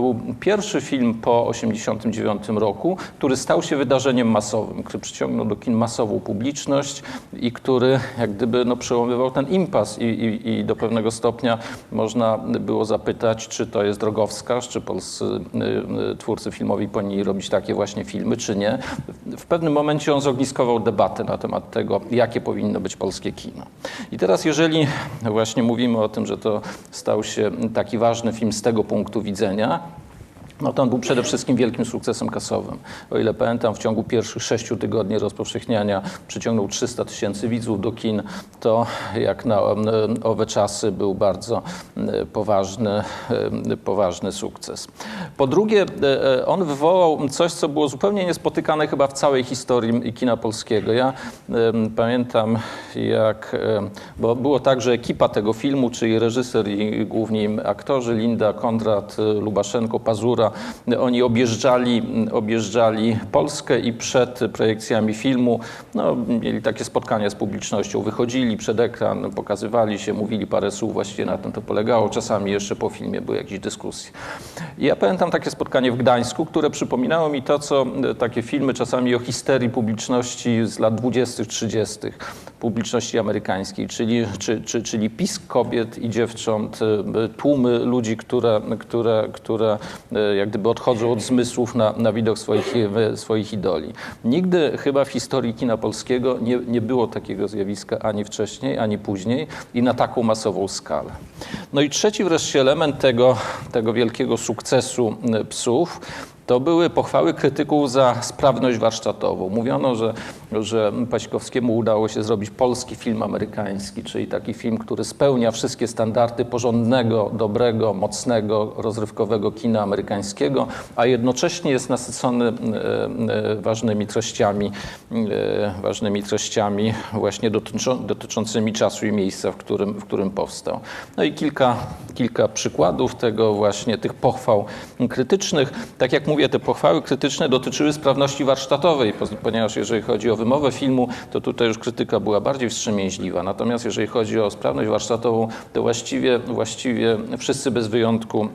Był pierwszy film po 1989 roku, który stał się wydarzeniem masowym, który przyciągnął do kin masową publiczność i który jak gdyby no, przełamywał ten impas i, i, i do pewnego stopnia można było zapytać, czy to jest drogowskaz, czy polscy y, y, twórcy filmowi powinni robić takie właśnie filmy, czy nie. W pewnym momencie on zogniskował debatę na temat tego, jakie powinno być polskie kino. I teraz jeżeli właśnie mówimy o tym, że to stał się taki ważny film z tego punktu widzenia, no to on był przede wszystkim wielkim sukcesem kasowym. O ile pamiętam, w ciągu pierwszych sześciu tygodni rozpowszechniania przyciągnął 300 tysięcy widzów do kin, to jak na owe czasy był bardzo poważny, poważny sukces. Po drugie, e, on wywołał coś, co było zupełnie niespotykane chyba w całej historii kina polskiego. Ja pamiętam, jak, bo było tak, że ekipa tego filmu, czyli reżyser i główni aktorzy, Linda, Kondrat, Lubaszenko, Pazura, oni objeżdżali, objeżdżali Polskę i przed projekcjami filmu no, mieli takie spotkania z publicznością. Wychodzili przed ekran, pokazywali się, mówili parę słów, właściwie na tym to polegało. Czasami jeszcze po filmie były jakieś dyskusje. Ja pamiętam takie spotkanie w Gdańsku, które przypominało mi to, co takie filmy czasami o histerii publiczności z lat 20., 30., publiczności amerykańskiej, czyli, czy, czy, czyli pisk kobiet i dziewcząt, tłumy ludzi, które, które, które jak gdyby odchodzą od zmysłów na, na widok swoich, swoich idoli. Nigdy chyba w historii kina polskiego nie, nie było takiego zjawiska ani wcześniej, ani później i na taką masową skalę. No i trzeci wreszcie element tego, tego wielkiego sukcesu psów to były pochwały krytyków za sprawność warsztatową. Mówiono, że, że Paśkowskiemu udało się zrobić polski film amerykański, czyli taki film, który spełnia wszystkie standardy porządnego, dobrego, mocnego, rozrywkowego kina amerykańskiego, a jednocześnie jest nasycony e, e, ważnymi treściami, e, ważnymi treściami właśnie dotyczącymi czasu i miejsca, w którym, w którym powstał. No i kilka, kilka przykładów tego właśnie, tych pochwał krytycznych. Tak jak mówię, mówię, te pochwały krytyczne dotyczyły sprawności warsztatowej, ponieważ jeżeli chodzi o wymowę filmu, to tutaj już krytyka była bardziej wstrzemięźliwa. Natomiast jeżeli chodzi o sprawność warsztatową, to właściwie, właściwie wszyscy bez wyjątku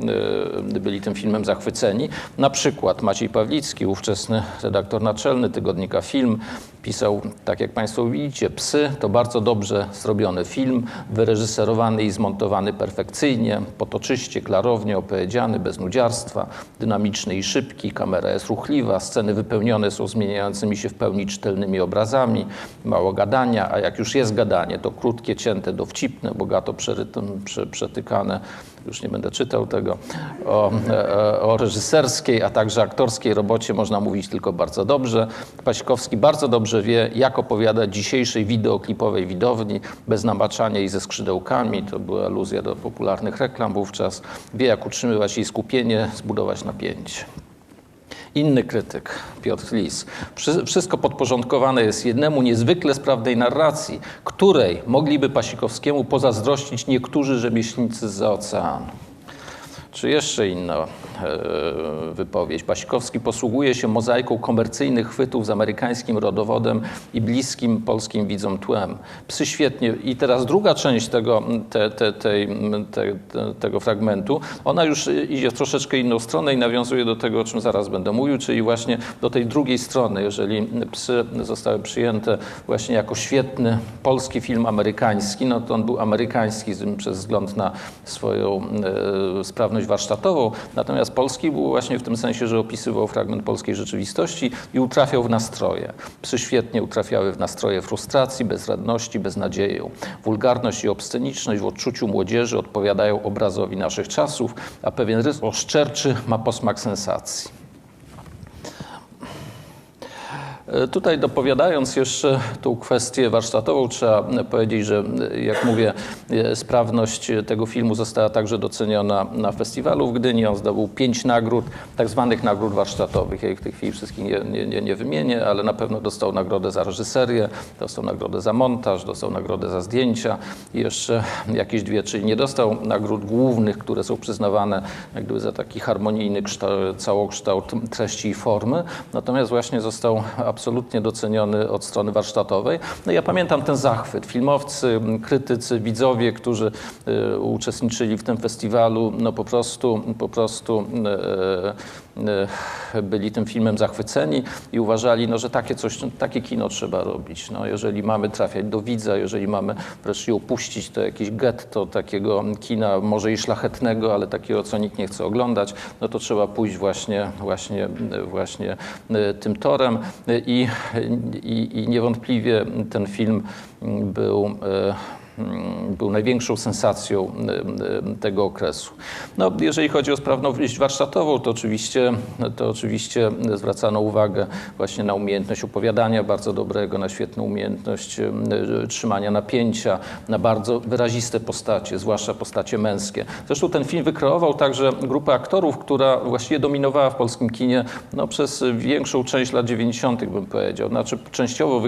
e, byli tym filmem zachwyceni. Na przykład Maciej Pawlicki, ówczesny redaktor naczelny tygodnika Film, pisał, tak jak Państwo widzicie, Psy. To bardzo dobrze zrobiony film, wyreżyserowany i zmontowany perfekcyjnie, potoczyście, klarownie opowiedziany, bez nudziarstwa, dynamiczny i szybki, kamera jest ruchliwa, sceny wypełnione są zmieniającymi się w pełni czytelnymi obrazami, mało gadania, a jak już jest gadanie, to krótkie, cięte, dowcipne, bogato przerytym, prze, przetykane już nie będę czytał tego, o, e, o, reżyserskiej, a także aktorskiej robocie można mówić tylko bardzo dobrze. Paśkowski bardzo dobrze wie, jak opowiadać dzisiejszej wideoklipowej widowni, bez namaczania i ze skrzydełkami, to była aluzja do popularnych reklam wówczas, wie, jak utrzymywać jej skupienie, zbudować napięcie. Inny krytyk, Piotr Lis. Wszystko podporządkowane jest jednemu niezwykle sprawnej narracji, której mogliby Pasikowskiemu pozazdrościć niektórzy rzemieślnicy z oceanu. Czy jeszcze inna e, wypowiedź? Pasikowski posługuje się mozaiką komercyjnych chwytów z amerykańskim rodowodem i bliskim polskim widzom tłem. Psy świetnie. I teraz druga część tego, te, te, tej, te, tego fragmentu, ona już idzie w troszeczkę inną stronę i nawiązuje do tego, o czym zaraz będę mówił, czyli właśnie do tej drugiej strony. Jeżeli psy zostały przyjęte właśnie jako świetny polski film amerykański, no to on był amerykański przez wzgląd na swoją e, sprawność warsztatową, natomiast polski był właśnie w tym sensie, że opisywał fragment polskiej rzeczywistości i utrafiał w nastroje. Psy świetnie utrafiały w nastroje frustracji, bezradności, beznadzieję. Wulgarność i obsceniczność w odczuciu młodzieży odpowiadają obrazowi naszych czasów, a pewien rys oszczerczy ma posmak sensacji. E, tutaj dopowiadając jeszcze tą kwestię warsztatową, trzeba powiedzieć, że jak mówię, e, sprawność tego filmu została także doceniona na festiwalu w Gdyni. On zdobył pięć nagród, tak zwanych nagród warsztatowych. Ja ich w tej chwili wszystkich nie, nie, nie wymienię, ale na pewno dostał nagrodę za reżyserię, dostał nagrodę za montaż, dostał nagrodę za zdjęcia i jeszcze jakieś dwie, czyli nie dostał nagród głównych, które są przyznawane jak gdyby za taki harmonijny kształt, całokształt treści i formy, natomiast właśnie został absolutnie doceniony od strony warsztatowej. No ja pamiętam ten zachwyt. Filmowcy, krytycy, widzowie, którzy y, uczestniczyli w tym festiwalu, no po prostu, po prostu y, y, byli tym filmem zachwyceni i uważali, no, że takie coś, takie kino trzeba robić. No, jeżeli mamy trafiać do widza, jeżeli mamy wreszcie opuścić to jakieś getto takiego kina, może i szlachetnego, ale takiego, co nikt nie chce oglądać, no to trzeba pójść właśnie, właśnie, właśnie tym torem i, i, i niewątpliwie ten film był był największą sensacją y, y, tego okresu. No, jeżeli chodzi o sprawność warsztatową, to oczywiście, to oczywiście zwracano uwagę właśnie na umiejętność opowiadania bardzo dobrego, na świetną umiejętność trzymania napięcia, na bardzo wyraziste postacie, zwłaszcza postacie męskie. Zresztą ten film wykreował także grupę aktorów, która właściwie dominowała w polskim kinie no, przez większą część lat 90., bym powiedział. Znaczy częściowo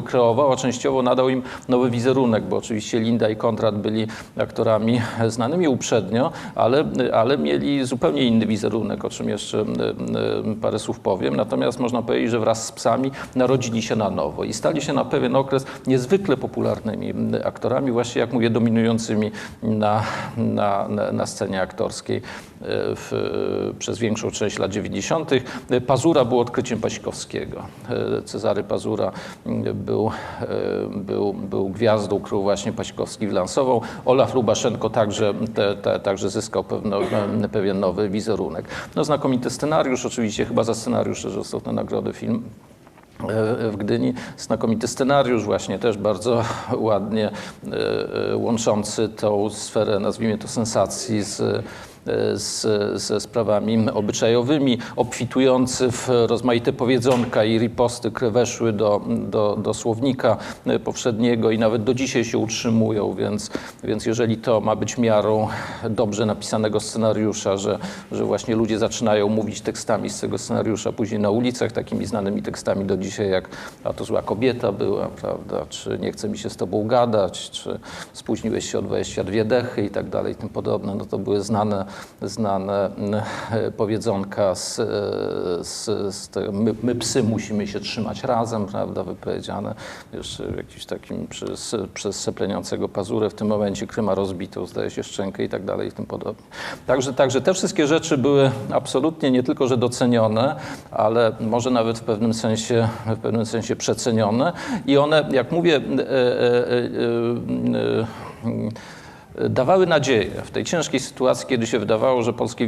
a częściowo nadał im nowy wizerunek, bo oczywiście Linda i Konrad byli aktorami znanymi uprzednio, ale, ale mieli zupełnie inny wizerunek, o czym jeszcze parę słów powiem. Natomiast można powiedzieć, że wraz z psami narodzili się na nowo i stali się na pewien okres niezwykle popularnymi aktorami, właśnie jak mówię, dominującymi na, na, na scenie aktorskiej w, przez większą część lat 90. Pazura był odkryciem Pasikowskiego. Cezary Pazura był, był, był gwiazdą, którą właśnie Pasikowski wylansował. Olaf Lubaszenko także, te, te, także zyskał pewno, pewien nowy wizerunek. No, znakomity scenariusz, oczywiście chyba za scenariusz też został na nagrodę film w Gdyni. Znakomity scenariusz, właśnie też bardzo ładnie łączący tą sferę, nazwijmy to sensacji z z, ze sprawami obyczajowymi, obfitujący w rozmaite powiedzonka i riposty, które weszły do, do, do słownika powszedniego i nawet do dzisiaj się utrzymują, więc, więc jeżeli to ma być miarą dobrze napisanego scenariusza, że, że właśnie ludzie zaczynają mówić tekstami z tego scenariusza później na ulicach, takimi znanymi tekstami do dzisiaj, jak a to zła kobieta była, prawda, czy nie chce mi się z tobą gadać, czy spóźniłeś się o 22 dechy i tak dalej, tym podobne, no to były znane znane e, powiedzonka z, z, z tego, my, my, psy musimy się trzymać razem, prawda, wypowiedziane jeszcze jakimś takim przez, przez sepleniącego pazurę w tym momencie kryma rozbitą, zdaje się szczękę i tak dalej i tym podobnie. Także, także te wszystkie rzeczy były absolutnie nie tylko, że docenione, ale może nawet w pewnym sensie, w pewnym sensie przecenione i one, jak mówię, e, e, dawały nadzieję w tej ciężkiej sytuacji, kiedy się wydawało, że polskie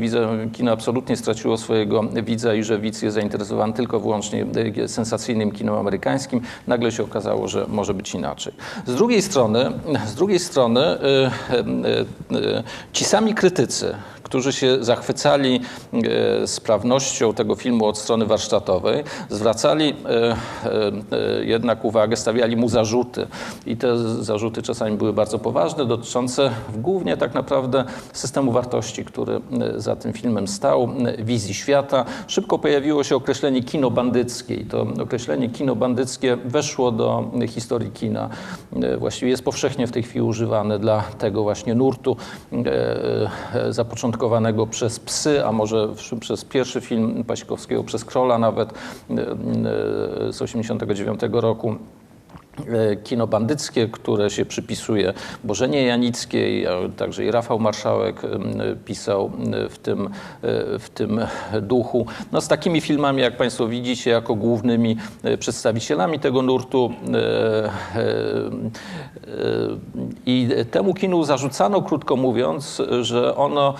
kino absolutnie straciło swojego widza i że widz jest zainteresowany tylko wyłącznie e, sensacyjnym kinem amerykańskim, nagle się okazało, że może być inaczej. Z drugiej strony, z drugiej strony e, e, ci sami krytycy, którzy się zachwycali e, sprawnością tego filmu od strony warsztatowej, zwracali e, e, jednak uwagę, stawiali mu zarzuty. I te zarzuty czasami były bardzo poważne, dotyczące głównie tak naprawdę systemu wartości, który za tym filmem stał, wizji świata. Szybko pojawiło się określenie kino bandyckie i to określenie kino bandyckie weszło do historii kina. Właściwie jest powszechnie w tej chwili używane dla tego właśnie nurtu zapoczątkowanego produkowanego przez psy, a może przez pierwszy film Pasikowskiego, przez Krola nawet e, e, z 1989 roku. E, kino bandyckie, które się przypisuje Bożenie Janickiej, a także i Rafał Marszałek pisał w tym, e, w tym duchu. No, z takimi filmami, jak Państwo widzicie, jako głównymi e, przedstawicielami tego nurtu. I temu kinu zarzucano, krótko mówiąc, że ono,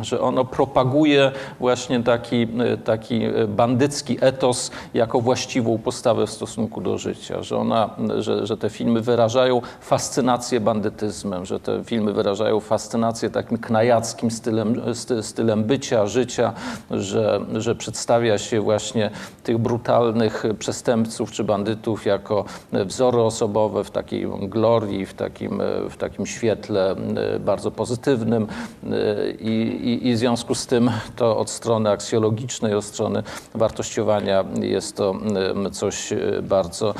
że ono propaguje właśnie taki, taki bandycki etos jako właściwą postawę w stosunku do życia, że ona że, że te filmy wyrażają fascynację bandytyzmem, że te filmy wyrażają fascynację takim knajackim stylem, stylem bycia, życia, że, że przedstawia się właśnie tych brutalnych przestępców czy bandytów jako wzory osobowe w takiej glorii, w takim, w takim świetle bardzo pozytywnym I, i, i w związku z tym to od strony aksjologicznej, od strony wartościowania jest to coś bardzo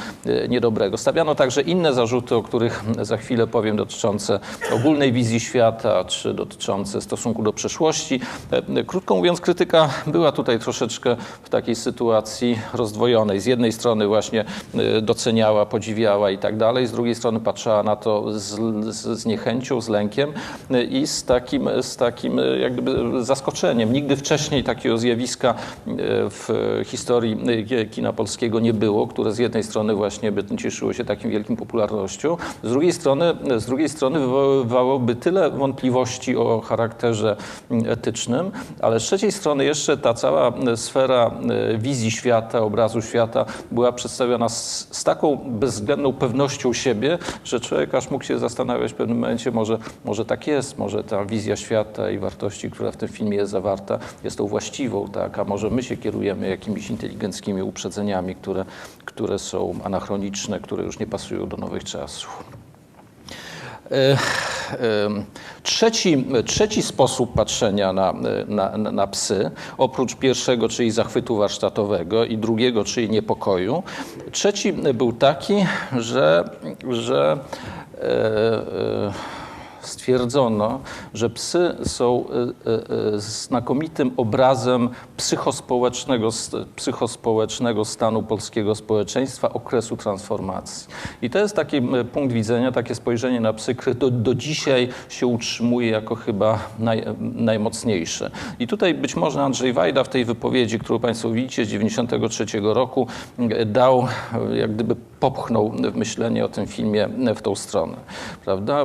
nie niedobrego. Stawiano także inne zarzuty, o których za chwilę powiem, dotyczące ogólnej wizji świata, czy dotyczące stosunku do przeszłości. E, Krótko mówiąc, krytyka była tutaj troszeczkę w takiej sytuacji rozdwojonej. Z jednej strony właśnie e, doceniała, podziwiała i tak dalej, z drugiej strony patrzyła na to z, z, z niechęcią, z lękiem e, i z takim, z takim jak gdyby zaskoczeniem. Nigdy wcześniej takiego zjawiska w historii kina polskiego nie było, które z jednej strony właśnie by cieszyło się takim wielkim popularnością, z drugiej strony, z drugiej strony wywoływałoby tyle wątpliwości o charakterze mm, etycznym, ale z trzeciej strony jeszcze ta cała sfera e, wizji świata, obrazu świata była przedstawiona z, z taką bezwzględną pewnością siebie, że człowiek aż mógł się zastanawiać w pewnym momencie, może, może tak jest, może ta wizja świata i wartości, która w tym filmie jest zawarta, jest tą właściwą, tak, a może my się kierujemy jakimiś inteligenckimi uprzedzeniami, które, które są anachroniczne, które już nie pasują do nowych czasów. E, Trzeci, trzeci sposób patrzenia na, na, na, psy, oprócz pierwszego, czyli zachwytu warsztatowego i drugiego, czyli niepokoju, trzeci był taki, że, że e, e, stwierdzono, że psy są e, e, znakomitym obrazem psychospołecznego, psychospołecznego stanu polskiego społeczeństwa, okresu transformacji. I to jest taki punkt widzenia, takie spojrzenie na psy, które do, do dzisiaj się utrzymuje jako chyba naj, najmocniejsze. I tutaj być może Andrzej Wajda w tej wypowiedzi, którą Państwo widzicie z 1993 roku, dał, jak gdyby popchnął myślenie o tym filmie w tą stronę. Prawda?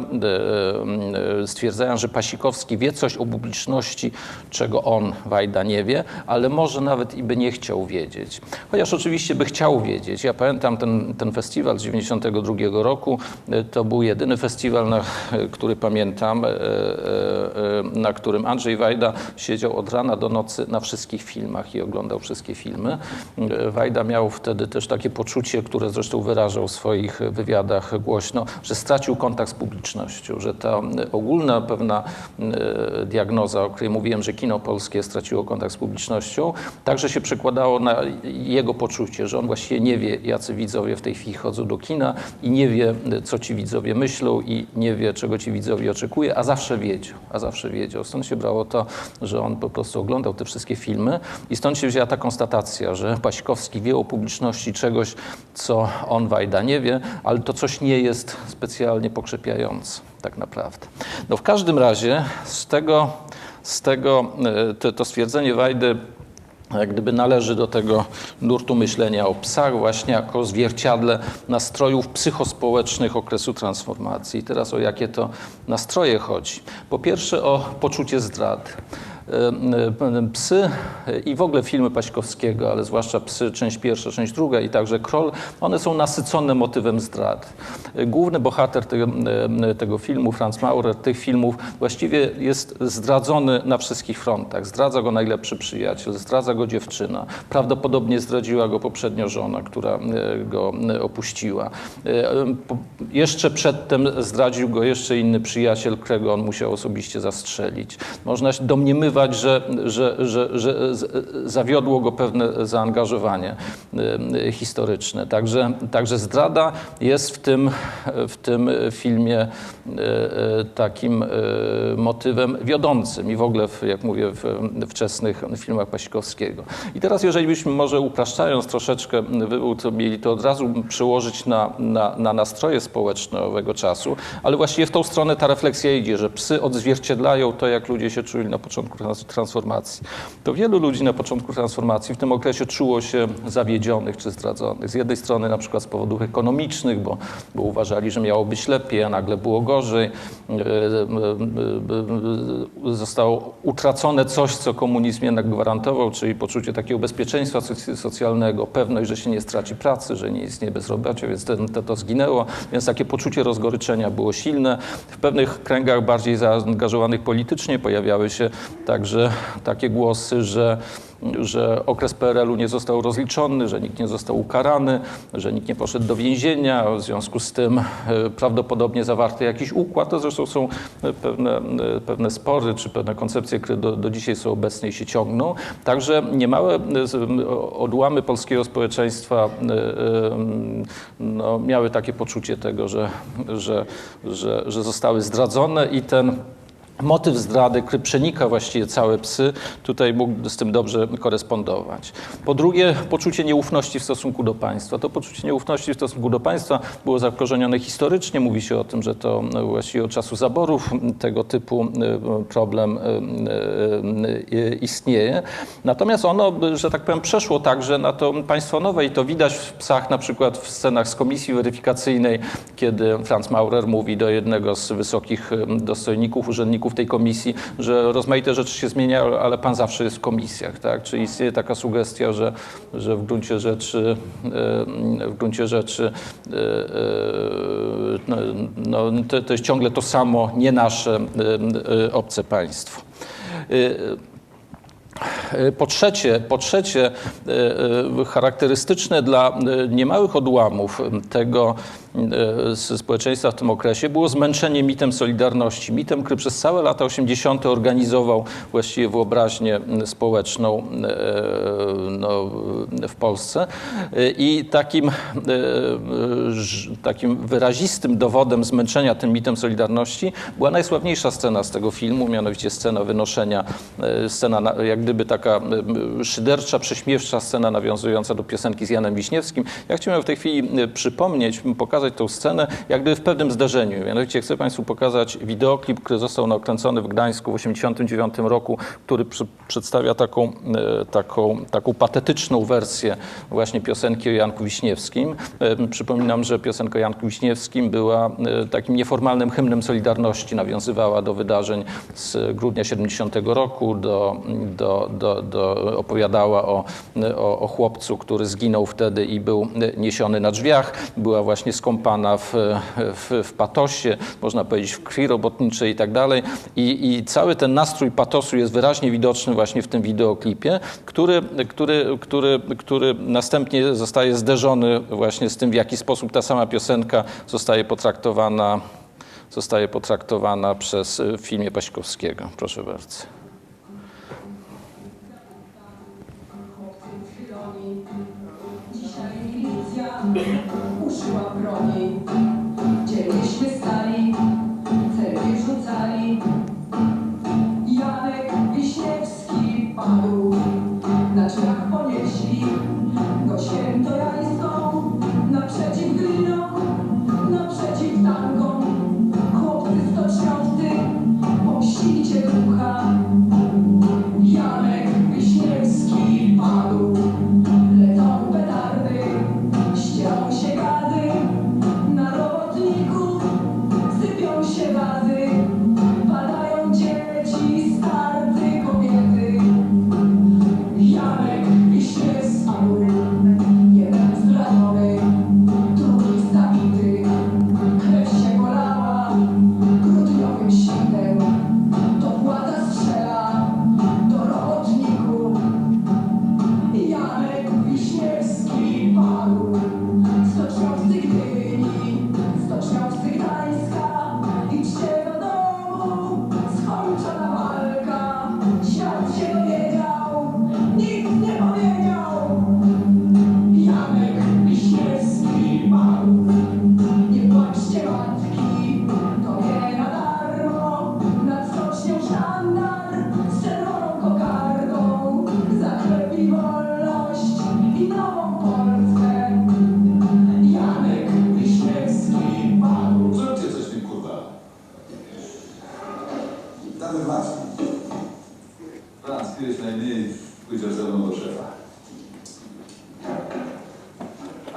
E, stwierdzając, że Pasikowski wie coś o publiczności, czego on, Wajda, nie wie, ale może nawet i by nie chciał wiedzieć. Chociaż oczywiście by chciał wiedzieć. Ja pamiętam ten, ten festiwal z 92 roku. E, to był jedyny festiwal, na, który pamiętam, e, na którym Andrzej Wajda siedział od rana do nocy na wszystkich filmach i oglądał wszystkie filmy. Wajda miał wtedy też takie poczucie, które zresztą wyrażał w swoich wywiadach głośno, że stracił kontakt z publicznością, że ta ogólna pewna e, diagnoza, o której mówiłem, że kino polskie straciło kontakt z publicznością, także się przekładało na jego poczucie, że on właściwie nie wie, jacy widzowie w tej chwili chodzą do kina i nie wie, co ci widzowie myślą i nie wie, czego ci widzowie oczekuje, a zawsze wiedział, a zawsze wiedział. Stąd się brało to, że on po prostu oglądał te wszystkie filmy i stąd się wzięła ta konstatacja, że Pasikowski wie o publiczności czegoś, co on Wajda nie wie, ale to coś nie jest specjalnie pokrzepiające tak naprawdę. No w każdym razie z tego, z tego e, to, to stwierdzenie Wajdy jak gdyby należy do tego nurtu myślenia o psach właśnie jako zwierciadle nastrojów psychospołecznych okresu transformacji. I teraz o jakie to nastroje chodzi? Po pierwsze o poczucie zdrady. Psy i w ogóle filmy Paśkowskiego, ale zwłaszcza Psy, część pierwsza, część druga i także Kroll, one są nasycone motywem zdrad. Główny bohater tego, tego filmu, Franz Maurer, tych filmów właściwie jest zdradzony na wszystkich frontach. Zdradza go najlepszy przyjaciel, zdradza go dziewczyna. Prawdopodobnie zdradziła go poprzednio żona, która go opuściła. Jeszcze przedtem zdradził go jeszcze inny przyjaciel, którego on musiał osobiście zastrzelić. Można domniemywać, że, że, że, że zawiodło go pewne zaangażowanie y, historyczne. Także, także zdrada jest w tym, w tym filmie y, y, takim motywem wiodącym i w ogóle, jak mówię, w wczesnych filmach Pasikowskiego. I teraz, jeżeli byśmy może upraszczając troszeczkę to mieli to od razu przełożyć na, na, na nastroje społeczne owego czasu, ale właściwie w tą stronę ta refleksja idzie, że psy odzwierciedlają to, jak ludzie się czuli na początku transformacji. To wielu ludzi na początku transformacji w tym okresie czuło się zawiedzionych czy zdradzonych. Z jednej strony na przykład z powodów ekonomicznych, bo, bo uważali, że miało być lepiej, a nagle było gorzej. E, e, e, zostało utracone coś, co komunizm jednak gwarantował, czyli poczucie takiego bezpieczeństwa socjalnego, pewność, że się nie straci pracy, że nie istnieje bezrobocie, więc to, to zginęło. Więc takie poczucie rozgoryczenia było silne. W pewnych kręgach bardziej zaangażowanych politycznie pojawiały się także takie głosy, że że okres PRL-u nie został rozliczony, że nikt nie został ukarany, że nikt nie poszedł do więzienia. W związku z tym e, prawdopodobnie zawarty jakiś układ. To zresztą są pewne, e, pewne spory czy pewne koncepcje, które do, do dzisiaj są obecne i się ciągną. Także niemałe e, odłamy polskiego społeczeństwa no, miały takie poczucie tego, że, że, że, że zostały zdradzone i ten motyw zdrady, który przenika właściwie całe psy, tutaj mógł z tym dobrze korespondować. Po drugie, poczucie nieufności w stosunku do państwa. To poczucie nieufności w stosunku do państwa było zakorzenione historycznie. Mówi się o tym, że to właściwie od czasu zaborów tego typu e, problem e, e, istnieje. Natomiast ono, że tak powiem, przeszło także na to państwo nowe i to widać w psach, na przykład w scenach z komisji weryfikacyjnej, kiedy Franz Maurer mówi do jednego z wysokich dostojników, urzędników tej komisji, że rozmaite rzeczy się zmieniają, ale pan zawsze jest w komisjach, tak? Czyli istnieje taka sugestia, że, że w gruncie rzeczy, em, w gruncie rzeczy e, e, no, no, to, to jest ciągle to samo, nie nasze, e, obce państwo. E, po trzecie, po trzecie e, e, charakterystyczne dla e, niemałych odłamów tego e, społeczeństwa w tym okresie było zmęczenie mitem Solidarności. Mitem, który przez całe lata 80. organizował właściwie wyobraźnię społeczną e, no, w Polsce. E, I takim, e, takim wyrazistym dowodem zmęczenia tym mitem Solidarności była najsławniejsza scena z tego filmu, mianowicie scena wynoszenia, e, scena na- jak gdyby taka e, szydercza, prześmiewcza scena nawiązująca do piosenki z Janem Wiśniewskim. Ja chciałem w tej chwili e, przypomnieć, m, pokazać tą scenę jak gdyby w pewnym zdarzeniu. Mianowicie chcę Państwu pokazać wideoklip, który został nakręcony w Gdańsku w 1989 roku, który przy, przedstawia taką, e, taką, taką patetyczną wersję właśnie piosenki o Janku Wiśniewskim. E, Przypominam, że piosenka o Janku Wiśniewskim była e, takim nieformalnym hymnem Solidarności, nawiązywała do wydarzeń z grudnia 70 roku, do, do, do, do, opowiadała o, o, o chłopcu, który zginął wtedy i był niesiony na drzwiach. Była właśnie skąpana w, w, w patosie, można powiedzieć w krwi robotniczej i tak dalej. I, I cały ten nastrój patosu jest wyraźnie widoczny właśnie w tym wideoklipie, który, który, który, który następnie zostaje zderzony właśnie z tym, w jaki sposób ta sama piosenka zostaje potraktowana, zostaje potraktowana przez y, w filmie Paśkowskiego. Proszę bardzo. Dzisiaj milicja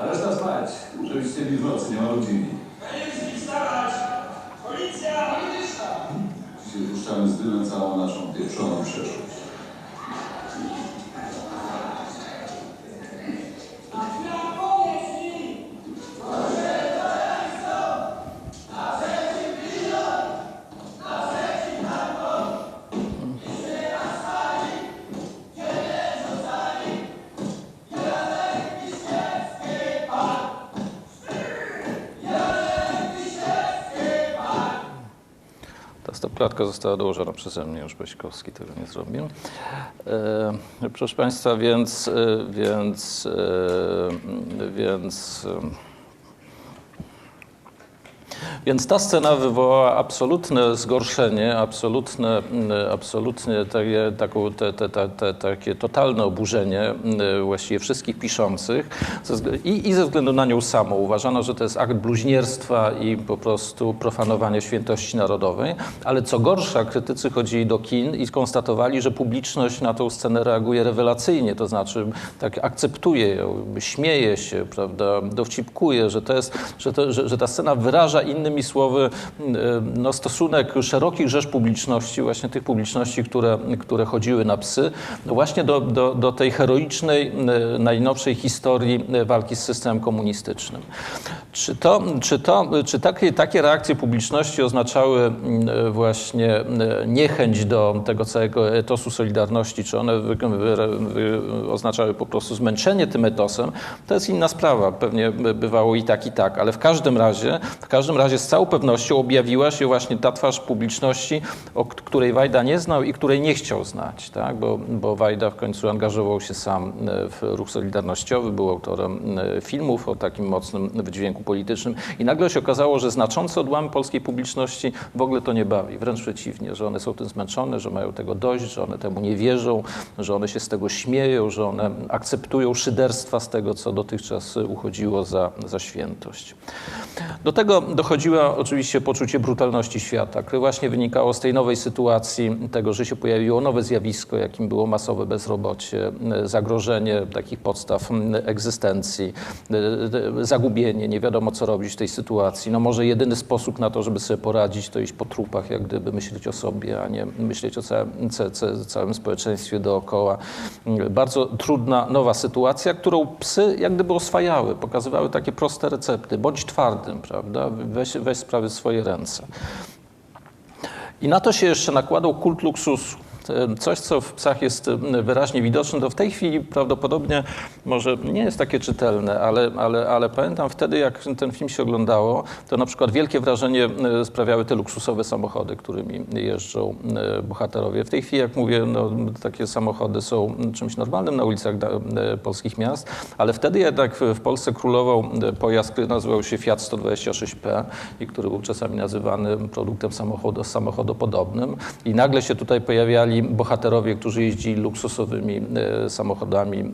A reszta spać, żebyście mi w nocy nie marudzili. Dzisiaj puszczamy z dymem całą naszą pieprzoną przeszłość. Poprawka została dołożona przeze mnie, już Beśkowski tego nie zrobił. E, proszę Państwa, więc, e, więc, e, więc więc ta scena wywołała absolutne zgorszenie, absolutne, mm, absolutnie takie, taką, te, te, te, takie totalne oburzenie mm, właściwie wszystkich piszących. I, i ze względu na nią samą. Uważano, że to jest akt bluźnierstwa i po prostu profanowanie świętości narodowej, ale co gorsza, krytycy chodzili do kin i konstatowali, że publiczność na tą scenę reaguje rewelacyjnie, to znaczy tak akceptuje ją, śmieje się, prawda, dowcipkuje, że, to jest, że, to, że, że ta scena wyraża innymi słowy no, stosunek szerokich rzesz publiczności, właśnie tych publiczności, które, które chodziły na psy, właśnie do, do, do tej heroicznej, e, najnowszej historii e, walki z systemem komunistycznym. Czy, to, czy, to, czy takie, takie reakcje publiczności oznaczały mm, właśnie e, niechęć do tego całego etosu Solidarności, czy one wy, wy, wy, oznaczały po prostu zmęczenie tym etosem, to jest inna sprawa. Pewnie bywało i tak, i tak, ale w każdym razie, w każdym razie z całą pewnością objawiła się właśnie ta twarz publiczności, o której Wajda nie znał i której nie chciał znać, tak? bo, bo Wajda w końcu angażował się sam e, w ruch solidarnościowy, był autorem e, filmów o takim mocnym wydźwięku politycznym i nagle się okazało, że znaczące odłamy polskiej publiczności w ogóle to nie bawi, wręcz przeciwnie, że one są tym zmęczone, że mają tego dość, że one temu nie wierzą, że one się z tego śmieją, że one akceptują szyderstwa z tego, co dotychczas uchodziło za, za świętość. Do tego dochodziło oczywiście poczucie brutalności świata, które właśnie wynikało z tej nowej sytuacji, tego, że się pojawiło nowe zjawisko, jakim było masowe bezrobocie, e, zagrożenie takich podstaw egzystencji, e, e, zagubienie, nie wiadomo co robić w tej sytuacji. No może jedyny sposób na to, żeby sobie poradzić, to iść po trupach, jak gdyby myśleć o sobie, a nie myśleć o całym, ca, ca, całym społeczeństwie dookoła. Bardzo trudna, nowa sytuacja, którą psy jak gdyby oswajały, pokazywały takie proste recepty. Bądź twardym, prawda? Weź, weź sprawy w swoje ręce. I na to się jeszcze nakładał kult luksusu. E, Coś, co w psach jest e, wyraźnie widoczne, to w tej chwili prawdopodobnie może nie jest takie czytelne, ale, ale, ale pamiętam wtedy, jak ten film się oglądało, to na przykład wielkie wrażenie e, sprawiały te luksusowe samochody, którymi jeżdżą bohaterowie. W tej chwili, jak mówię, no, takie samochody są czymś normalnym na ulicach polskich miast, ale wtedy jednak w Polsce królował pojazd, który nazywał się Fiat 126P i który był czasami nazywany produktem samochodu, samochodopodobnym. I nagle się tutaj pojawiali bohaterowie, którzy jeździli luksusowymi e, samochodami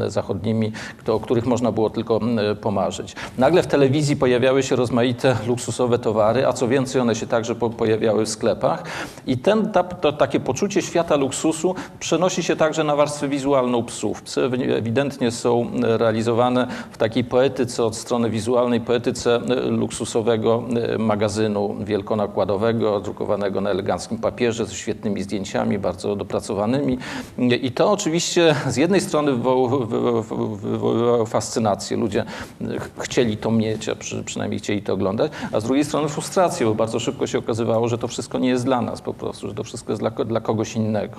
e, zachodnimi, o których można było tylko e, pomarzyć. Nagle w telewizji pojawiały się rozmaite luksusowe towary, a co więcej, one się także po, pojawiały w sklepach. I ten, ta, to, takie poczucie świata luksusu przenosi się także na warstwę wizualną psów. Psy ewidentnie są realizowane w takiej poetyce od strony wizualnej, poetyce e, luksusowego e, magazynu wielkonakładowego, drukowanego na eleganckim papierze ze świetnymi zdjęciami, bardzo dopracowanymi. I to oczywiście z jednej strony wywoł- wywoł- wywoływało fascynację. Ludzie ch- chcieli to mieć, a przy, przynajmniej chcieli to oglądać, a z drugiej strony frustrację, bo bardzo szybko się okazywało, że to wszystko nie jest dla nas po prostu, że to wszystko jest dla, dla kogoś innego.